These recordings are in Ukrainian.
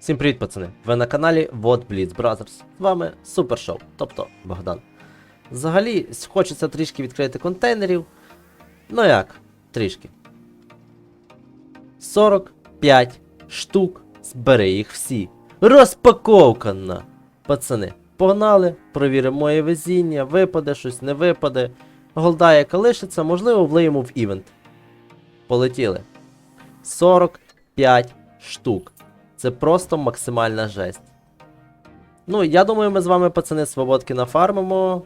Всім привіт, пацани! Ви на каналі Вот Blitz Brothers. З вами Супер Шоу, тобто Богдан. Взагалі, хочеться трішки відкрити контейнерів. Ну як, трішки. 45 штук, збери їх всі. Розпаковка на! Пацани, погнали, провіримо моє везіння, випаде щось, не випаде. Голда, яка лишиться, можливо, влиємо в івент. Полетіли. 45 штук. Це просто максимальна жесть. Ну, я думаю, ми з вами, пацани, свободки нафармимо.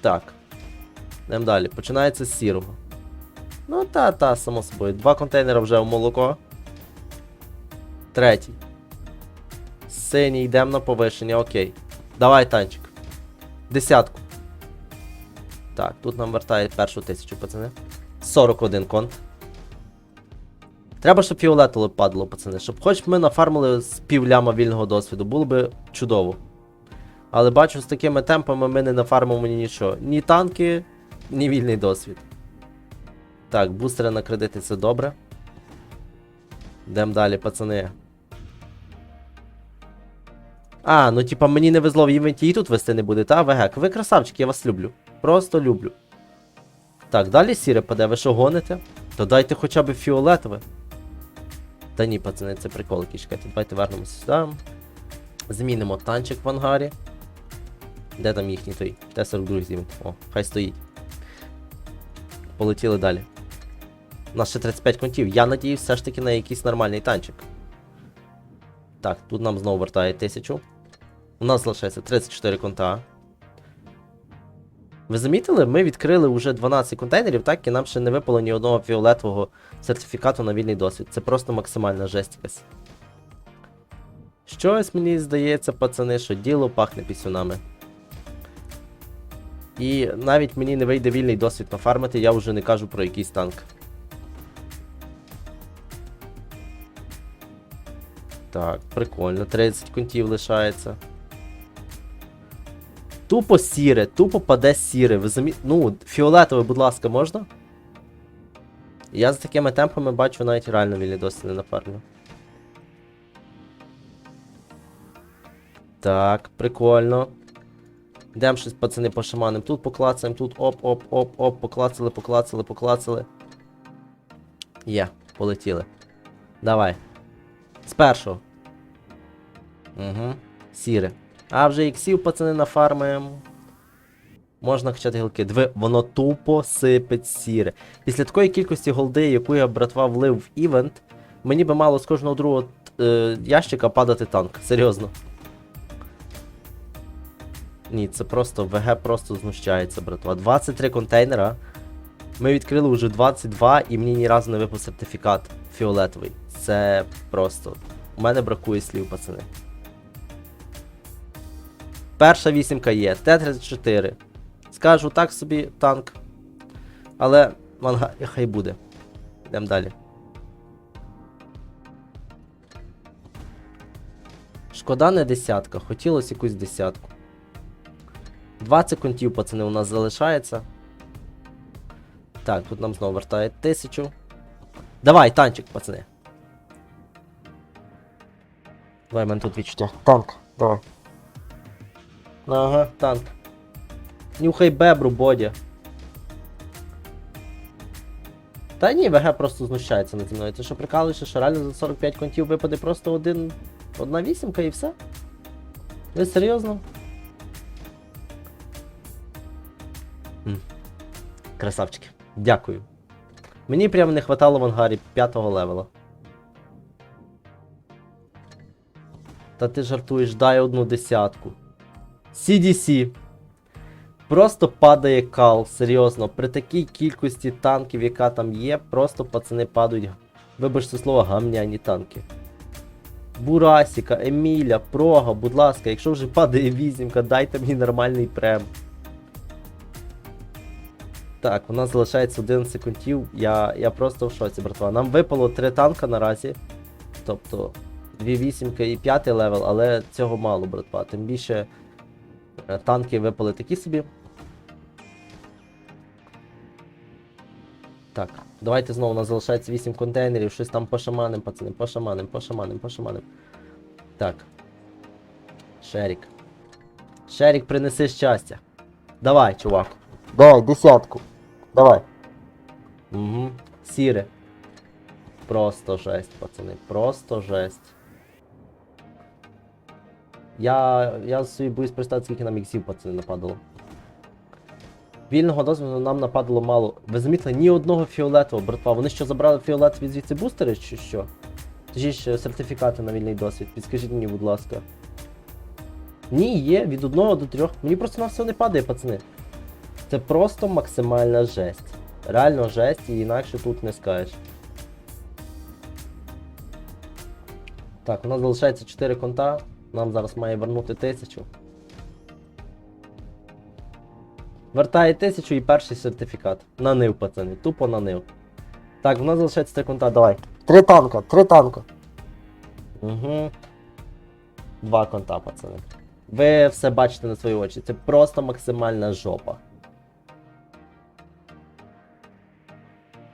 Так. Йдемо далі. Починається з сірого. Ну, та, та, само собою. Два контейнери вже в молоко. Третій. Синій, йдемо на повишення, окей. Давай, танчик. Десятку. Так, тут нам вертає першу тисячу, пацани. 41 конт. Треба, щоб фіолетове падало, пацани. Щоб хоч ми нафармили з півляма вільного досвіду, було би чудово. Але бачу, з такими темпами ми не нафармимо ні нічого. Ні танки, ні вільний досвід. Так, бустери на кредити це добре. Йдемо далі, пацани. А, ну типа мені не везло в івенті і тут вести не буде, та ВГ. Ви красавчики, я вас люблю. Просто люблю. Так, далі сіре паде, ви що гоните? То дайте хоча б фіолетове. Та ні, пацани, це прикол. Чекайте, давайте вернемося сюди. Змінимо танчик в ангарі. Де там їхній той? Т-42 зімін. О, хай стоїть. Полетіли далі. У нас ще 35 контів. Я надіюсь все ж таки на якийсь нормальний танчик. Так, тут нам знову вертає 1000. У нас залишається 34 конта. Ви замітили, ми відкрили вже 12 контейнерів, так, і нам ще не випало ні одного фіолетового сертифікату на вільний досвід. Це просто максимальна жесть якась. Щось мені здається, пацани, що діло пахне пісюнами. І навіть мені не вийде вільний досвід нафармити, я вже не кажу про якийсь танк. Так, прикольно, 30 контів лишається. Тупо сіре, тупо паде сіре. Ви замі... Ну, фіолетове, будь ласка, можна? Я з такими темпами бачу навіть реально вільний досвід не нафармлю. Так, прикольно. Йдемо щось, пацани, пошаманим. Тут поклацаємо, тут оп-оп-оп-оп, поклацали, поклацали, поклацали. Є, полетіли. Давай. З першого. Угу. Сіре. А вже іксів, пацани, нафармаємо. Можна качати гілки. Диви, воно тупо сипить сіре. Після такої кількості голди, яку я братва влив в івент, мені би мало з кожного другого е, ящика падати танк. Серйозно. Ні, це просто ВГ просто знущається, братва. 23 контейнера. Ми відкрили вже 22 і мені ні разу не випав сертифікат фіолетовий. Це просто. У мене бракує слів, пацани. Перша вісімка є, Т-34. Скажу так собі танк. Але манга хай буде. Йдемо далі. Шкода не десятка, хотілося якусь десятку. 20 контів, пацани, у нас залишається. Так, тут нам знову вертає тисячу. Давай, танчик, пацани. Давай, мене тут відчуття. Танк, давай. Ага, танк. Нюхай бебру, бодя. Та ні, ВГ просто знущається над мною. Ти що прикалуєшся, що реально за 45 контів випаде просто один. одна вісімка і все? Ви серйозно? М. Красавчики. Дякую. Мені прямо не хватало в ангарі 5 левела. Та ти жартуєш, дай одну десятку. CDC. Просто падає кал, серйозно. При такій кількості танків, яка там є, просто пацани падають. Вибачте слово, гамняні танки. Бурасіка, Еміля, Прога, будь ласка, якщо вже падає вісімка, дайте мені нормальний прем. Так, у нас залишається 11 секундів. Я, я просто в шоці, братва. Нам випало 3 танка наразі. Тобто 2 вісімки і 5 левел, але цього мало, братва. Тим більше танки випали такі собі. Так, давайте знову у нас залишається 8 контейнерів, щось там пошаманим, пацани, пошаманим, пошаманим, пошаманим. Так. Шерік. Шерік, принеси щастя. Давай, чувак. Давай, десятку. Давай. Угу. Сіре. Просто жесть, пацани. Просто жесть. Я. Я собі боюсь представити, скільки нам іксів, пацани, нападало. Вільного досвіду нам нападало мало. Ви замітили ні одного фіолетового, братва. Вони що забрали фіолетові звідси бустери, чи що? Точніше, сертифікати на вільний досвід. Підскажіть мені, будь ласка. Ні, є, від 1 до 3. Мені просто на все не падає, пацани. Це просто максимальна жесть. Реально жесть, і інакше тут не скажеш. Так, у нас залишається 4 конта. Нам зараз має вернути 1000. Вертає 1000 і перший сертифікат. На нив, пацани. Тупо на нив. Так, у нас залишається 3 конта, давай. Три танка, три танка. Угу. Два конта, пацани. Ви все бачите на свої очі. Це просто максимальна жопа.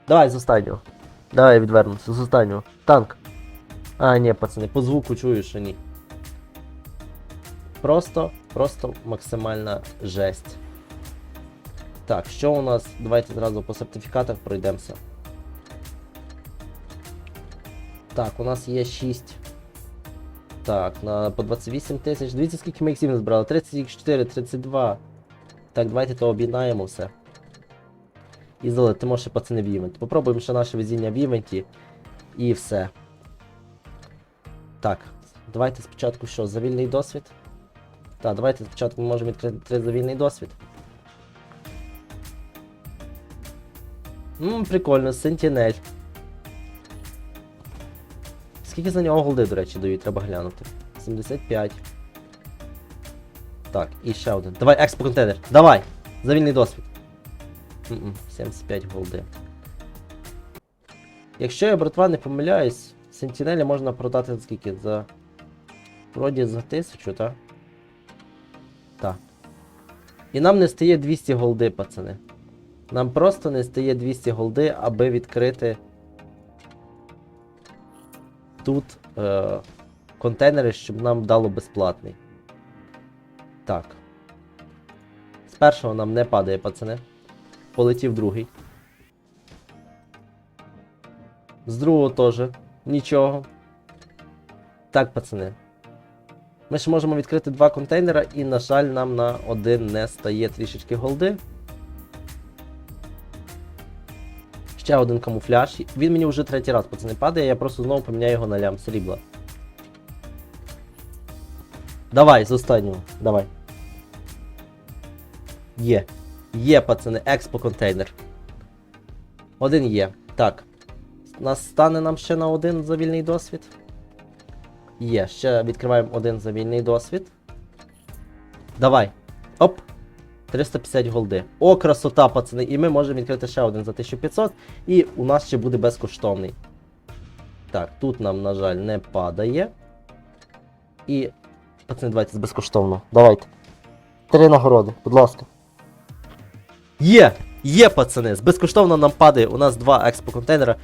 Давай з останнього. Давай я відвернуся, з останнього. Танк. А, ні, пацани, по звуку чую, що ні. Просто, просто максимальна жесть. Так, що у нас? Давайте зразу по сертифікатах пройдемося. Так, у нас є 6. Так, на по 28 тисяч. Дивіться, скільки ми іксів не збирали. 34, 32. Так, давайте то об'єднаємо все. І залетимо ще пацани в івент. Попробуємо ще наше везіння в івенті. І все. Так, давайте спочатку що, за вільний досвід? Так, давайте спочатку ми можемо відкрити три досвід. Ммм, прикольно, Сентінель. Скільки за нього голди, до речі, дають, треба глянути. 75. Так, і ще один. Давай, експо контейнер. Давай! За вільний досвід. М-м, 75 голди. Якщо я, братва, не помиляюсь, Сентінеля можна продати за скільки? За. Вроді за 1000, так? Так. І нам не стає 200 голди, пацани. Нам просто не стає 200 голди, аби відкрити тут е, контейнери, щоб нам дало безплатний. Так. З першого нам не падає, пацани. Полетів другий. З другого теж. Нічого. Так, пацани. Ми ще можемо відкрити два контейнера, і, на жаль, нам на один не стає трішечки голди. Ще один камуфляж. Він мені вже третій раз пацани падає, я просто знову поміняю його на лям срібла. Давай, з останнього. Давай. Є. Є, пацани, експо контейнер. Один є. Так. Нас стане нам ще на один за вільний досвід. Є, ще відкриваємо один за вільний досвід. Давай. Оп. 350 голди. О, красота, пацани. І ми можемо відкрити ще один за 1500. І у нас ще буде безкоштовний. Так, тут нам, на жаль, не падає. І. Пацани, давайте безкоштовно. Давайте. Три нагороди, будь ласка. Є! Є, пацани! Безкоштовно нам падає. У нас два експо контейнера.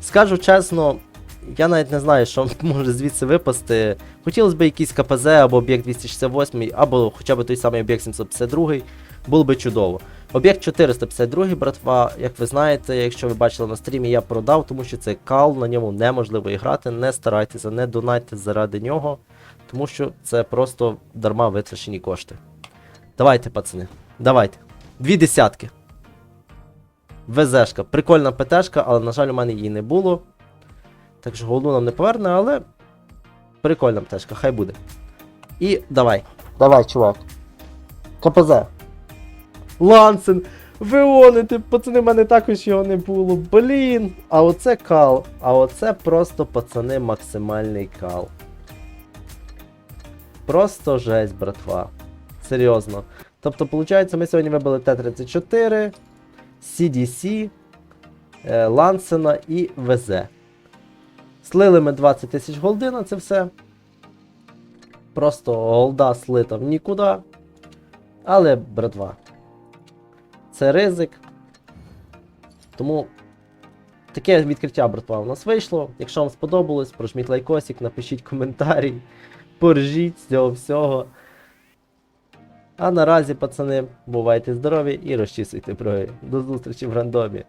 Скажу чесно, я навіть не знаю, що може звідси випасти. Хотілося б якийсь КПЗ або об'єкт 268, або хоча б той самий об'єкт 752, було би чудово. Об'єкт 452, братва, як ви знаєте, якщо ви бачили на стрімі, я продав, тому що це кал, на ньому неможливо грати. Не старайтеся, не донайте заради нього, тому що це просто дарма витрачені кошти. Давайте, пацани, давайте. Дві десятки. ВЗшка. Прикольна ПТшка, але, на жаль, у мене її не було. Так що голду нам не поверне, але. Прикольна пташка, хай буде. І давай. Давай, чувак. КПЗ. Лансен! Вионити, пацани, в мене також його не було. Блін. А оце кал. А оце просто, пацани, максимальний кал. Просто жесть, братва. Серйозно. Тобто, виходить, ми сьогодні вибили Т-34, CDC, е, Лансена і ВЗ. Слили ми 20 тисяч голди на це все. Просто голда слита в нікуди. Але, братва, це ризик. Тому таке відкриття, братва, у нас вийшло. Якщо вам сподобалось, прожміть лайкосик, напишіть коментарі, поржіть з цього всього. А наразі, пацани, бувайте здорові і розчісуйте брові. До зустрічі в рандомі.